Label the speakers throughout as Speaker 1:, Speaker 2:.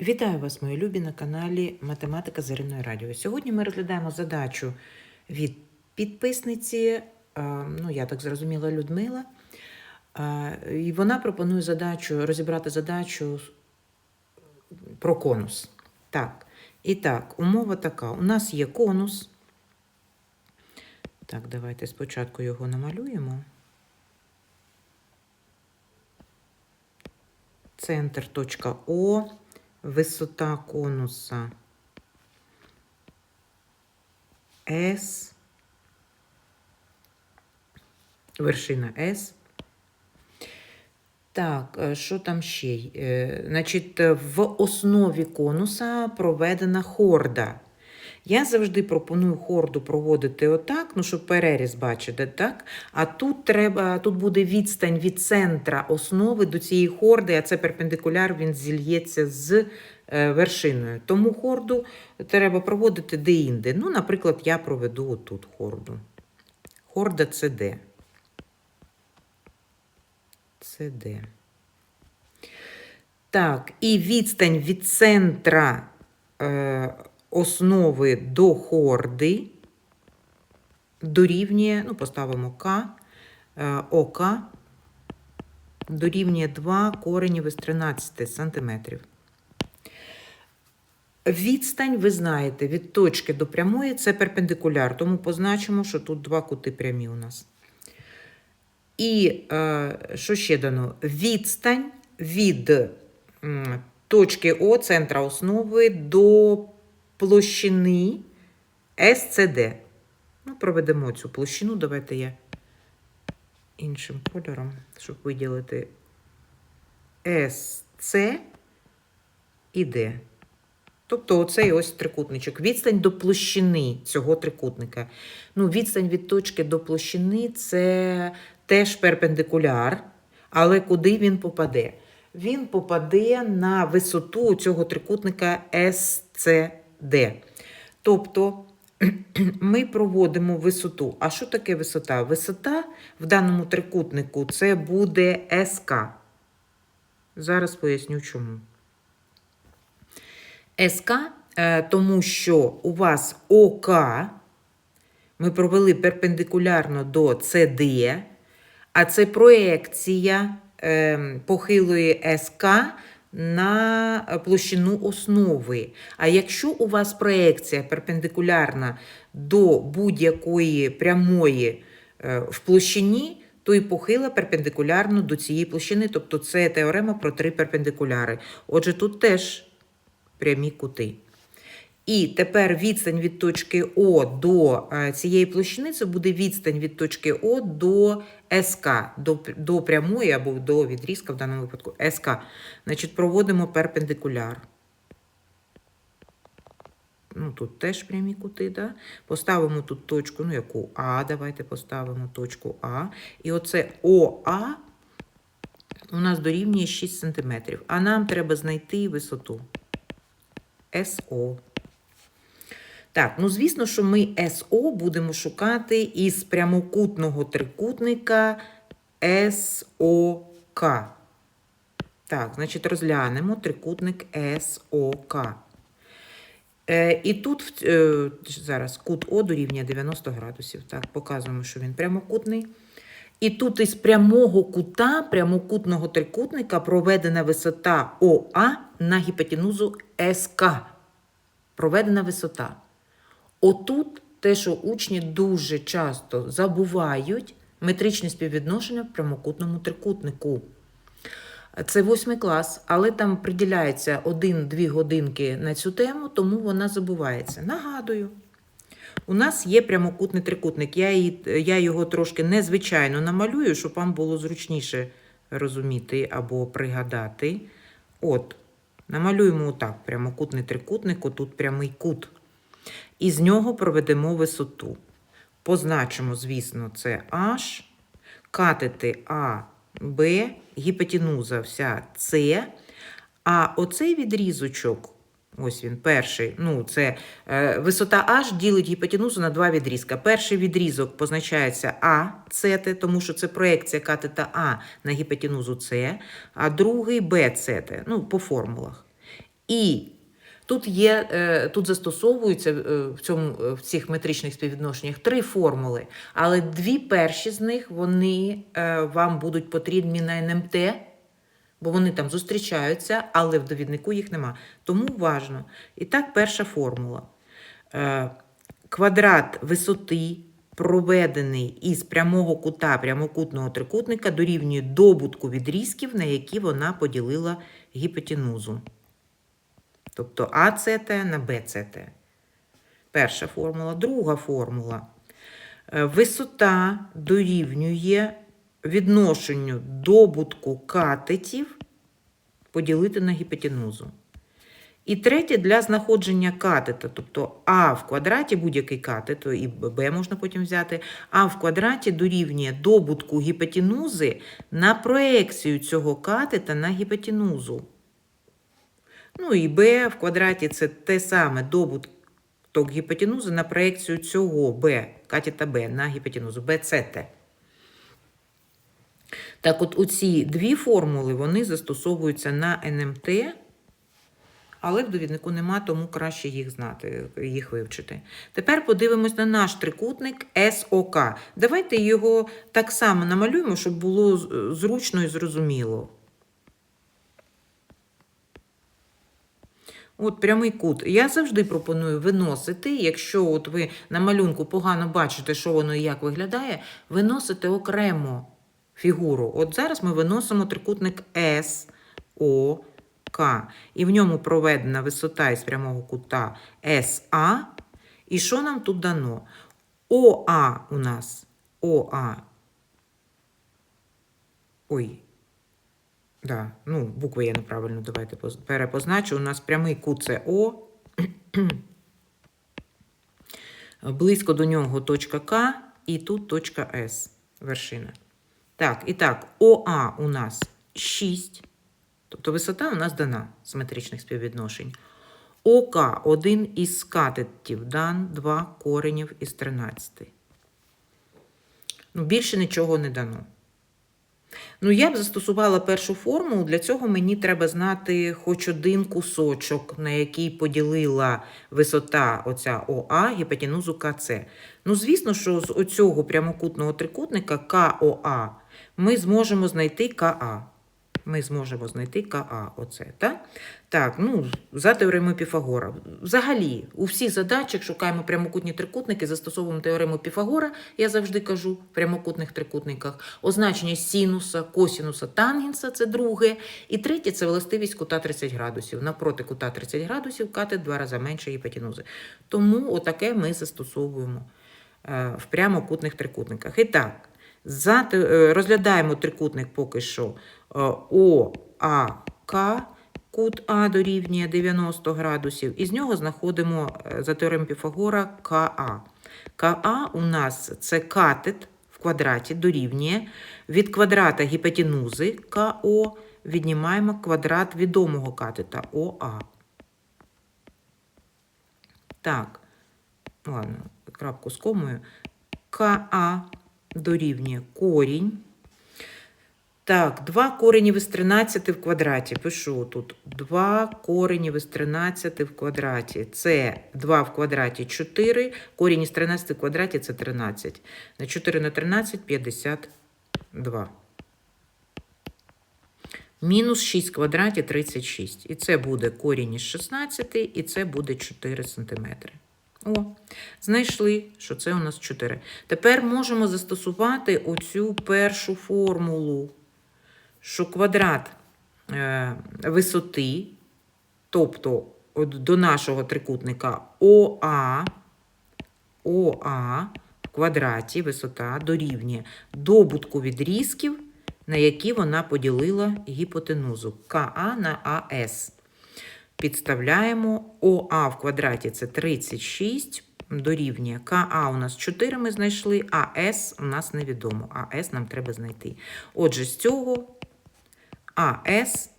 Speaker 1: Вітаю вас, мої любі, на каналі Математика з Радіо. Сьогодні ми розглядаємо задачу від підписниці, ну я так зрозуміла, Людмила. І вона пропонує задачу розібрати задачу про конус. Так, і так, умова така: у нас є конус. Так, давайте спочатку його намалюємо. Центр точка О, висота конуса S, вершина S. Так, е, що там ще? Е, Значить, в основі конуса проведена хорда. Я завжди пропоную хорду проводити отак, ну, щоб переріз бачити, так? А тут треба, тут буде відстань від центра основи до цієї хорди, а це перпендикуляр, він зільється з е, вершиною. Тому хорду треба проводити де-інде. Ну, наприклад, я проведу отут хорду. Хорда це де? Це де? Так, і відстань від центра е, основи до хорди дорівнює, ну, поставимо К, е, ОК, дорівнює 2 коренів із 13 сантиметрів. Відстань, ви знаєте, від точки до прямої це перпендикуляр, тому позначимо, що тут два кути прямі у нас. І е, що ще дано? Відстань від точки О, центра основи, до площини SCD. Ну, проведемо цю площину. Давайте я іншим кольором, щоб виділити SC і D. Тобто оцей ось трикутничок. Відстань до площини цього трикутника. Ну, відстань від точки до площини це теж перпендикуляр, але куди він попаде? Він попаде на висоту цього трикутника SCD. Тобто ми проводимо висоту. А що таке висота? Висота в даному трикутнику це буде СК. Зараз поясню чому. СК, е, тому що у вас ОК ми провели перпендикулярно до СД, а це проекція е, похилої СК на площину основи. А якщо у вас проекція перпендикулярна до будь-якої прямої е, в площині, то і похила перпендикулярно до цієї площини. Тобто це теорема про три перпендикуляри. Отже, тут теж прямі кути. І тепер відстань від точки О до е, цієї площини це буде відстань від точки О до СК, до, до прямої або до відрізка в даному випадку СК. Значить, проводимо перпендикуляр. Ну, тут теж прямі кути, да? Поставимо тут точку, ну яку А, давайте поставимо точку А. І оце ОА у нас дорівнює 6 см. А нам треба знайти висоту. СО. Так, ну звісно, що ми СО будемо шукати із прямокутного трикутника СОК. Так, значить, розглянемо трикутник СОК. Е, і тут е, зараз кут О дорівнює 90 градусів. Так, показуємо, що він прямокутний. І тут із прямого кута, прямокутного трикутника проведена висота ОА на гіпотенузу СК. Проведена висота. Отут те, що учні дуже часто забувають метричне співвідношення в прямокутному трикутнику. Це восьмий клас, але там приділяється 1-2 годинки на цю тему, тому вона забувається. Нагадую, у нас є прямокутний трикутник. Я, її, я його трошки незвичайно намалюю, щоб вам було зручніше розуміти або пригадати. От, намалюємо отак: прямокутний трикутник, отут прямий кут. І з нього проведемо висоту. Позначимо, звісно, це H, катети А, Б, гіпотенуза вся С. А оцей відрізочок, ось він, перший, ну, це е, висота H ділить гіпотенузу на два відрізка. Перший відрізок позначається А, С, тому що це проекція катета А на гіпотенузу С, а другий Б, С, ну, по формулах. І тут є, е, тут застосовуються е, в, цьому, е, в цих метричних співвідношеннях три формули, але дві перші з них вони вам будуть потрібні на НМТ, бо вони там зустрічаються, але в довіднику їх нема. Тому важно. І так, перша формула. Квадрат висоти, проведений із прямого кута прямокутного трикутника, дорівнює добутку відрізків, на які вона поділила гіпотенузу. Тобто АЦТ на БЦТ. Перша формула. Друга формула. Е, Висота дорівнює відношенню добутку катетів поділити на гіпотенузу. І третє для знаходження катета, тобто А в квадраті будь-який катет, то і Б можна потім взяти, А в квадраті дорівнює добутку гіпотенузи на проекцію цього катета на гіпотенузу. Ну і b в квадраті це те саме добуток гіпотенузи на проекцію цього b, катета b на гіпотенузу BCT. Так от оці дві формули вони застосовуються на НМТ, але в довіднику нема, тому краще їх знати, їх вивчити. Тепер подивимось на наш трикутник СОК. Давайте його так само намалюємо, щоб було зручно і зрозуміло. От прямий кут. Я завжди пропоную виносити, якщо от ви на малюнку погано бачите, що воно і як виглядає, виносити окремо фігуру. От зараз ми виносимо трикутник С, О, К. І в ньому проведена висота із прямого кута СА. І що нам тут дано? ОА у нас. ОА. Ой, Да, ну, букви я неправильно давайте перепозначу. У нас прямий кут це О. Близько до нього точка К і тут точка С. Вершина. Так, і так, ОА у нас 6. Тобто висота у нас дана з співвідношень. ОК один із катетів дан 2 коренів із 13. Ну, більше нічого не дано. Ну, я б застосувала першу форму, Для цього мені треба знати хоч один кусочок, на який поділила висота оця ОА гіпотенузу КЦ. Ну, звісно, що з оцього прямокутного трикутника КОА ми зможемо знайти КА. Ми зможемо знайти КА. Оце, так? Так, ну, за теоремою Піфагора. Взагалі, у всіх задачах шукаємо прямокутні трикутники, застосовуємо теорему Піфагора, я завжди кажу, в прямокутних трикутниках. Означення синуса, косінуса, тангенса це друге. І третє це властивість кута 30 градусів. Напроти кута 30 градусів катет два рази менше гіпотенузи. Тому отаке ми застосовуємо е, в прямокутних трикутниках. І так, розглядаємо трикутник поки що е, ОАК, кут А дорівнює 90 градусів, і з нього знаходимо е, за теоремою Піфагора КА. КА у нас це катет в квадраті дорівнює від квадрата гіпотенузи КО віднімаємо квадрат відомого катета ОА. Так, ладно, крапку з комою. КА дорівнює корінь. Так, 2 коренів із 13 в квадраті. Пишу тут 2 коренів із 13 в квадраті. Це 2 в квадраті 4. Корінь із 13 в квадраті це 13. На 4 на 13 – 52. Мінус 6 в квадраті 36. І це буде корінь із 16, і це буде 4 см. О, знайшли, що це у нас 4. Тепер можемо застосувати оцю першу формулу, що квадрат е, висоти, тобто до нашого трикутника ОА, ОА в квадраті висота дорівнює добутку відрізків, на які вона поділила гіпотенузу КА на АС. Підставляємо ОА в квадраті це 36 дорівнює КА у нас 4 ми знайшли, а С у нас невідомо. А С нам треба знайти. Отже, з цього АС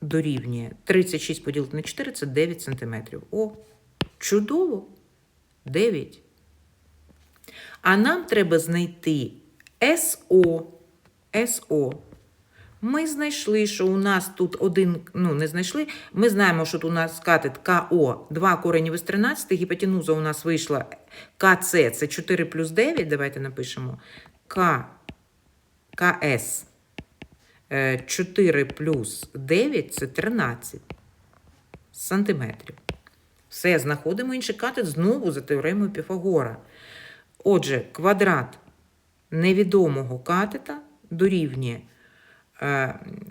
Speaker 1: дорівнює 36 поділити на 4 це 9 см. О, чудово! 9. А нам треба знайти СО. СО. Ми знайшли, що у нас тут один, ну не знайшли. Ми знаємо, що тут у нас катет КО 2 коренів із 13, гіпотенуза у нас вийшла КЦ, це 4 плюс 9, давайте напишемо. К, КС е, 4 плюс 9 це 13 сантиметрів. Все, знаходимо інший катет знову за теоремою Піфагора. Отже, квадрат невідомого катета дорівнює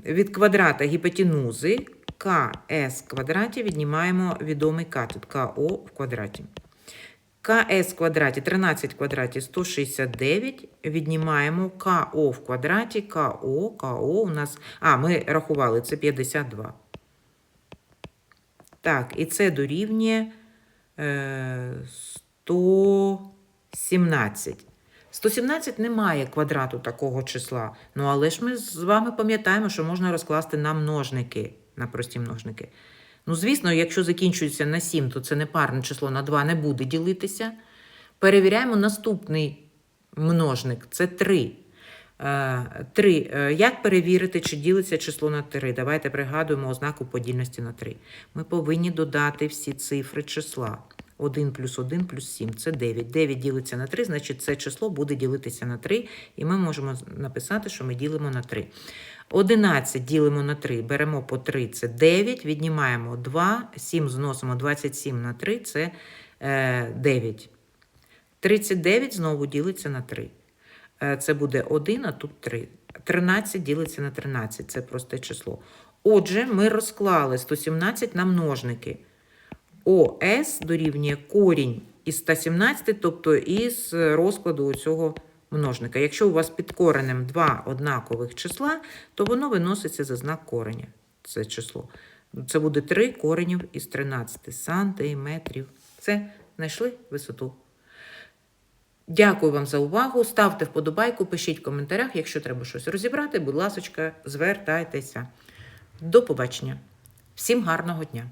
Speaker 1: від квадрата гіпотенузи КС квадраті віднімаємо відомий катет КО в квадраті. КС квадраті 13 в квадраті 169. Віднімаємо КО в квадраті, КО, КО у нас. А, ми рахували, це 52. Так, і це дорівнює е, 117. 117 немає квадрату такого числа. Ну, але ж ми з вами пам'ятаємо, що можна розкласти на множники, на прості множники. Ну, звісно, якщо закінчується на 7, то це не парне число на 2 не буде ділитися. Перевіряємо наступний множник це 3. 3. Як перевірити, чи ділиться число на 3? Давайте пригадуємо ознаку подільності на 3. Ми повинні додати всі цифри числа. 1 плюс 1 плюс 7 це 9. 9 ділиться на 3, значить це число буде ділитися на 3, і ми можемо написати, що ми ділимо на 3. 11 ділимо на 3, беремо по 3, це 9, віднімаємо 2, 7 зносимо 27 на 3, це е, 9. 39 знову ділиться на 3. Е, Це буде 1, а тут 3. 13 ділиться на 13, це просте число. Отже, ми розклали 117 на множники. ОС дорівнює корінь із 117, тобто із розкладу цього множника. Якщо у вас під коренем два однакових числа, то воно виноситься за знак кореня. Це число. Це буде 3 коренів із 13 сантиметрів. Це знайшли висоту. Дякую вам за увагу. Ставте вподобайку, пишіть в коментарях. Якщо треба щось розібрати, будь ласка, звертайтеся. До побачення. Всім гарного дня!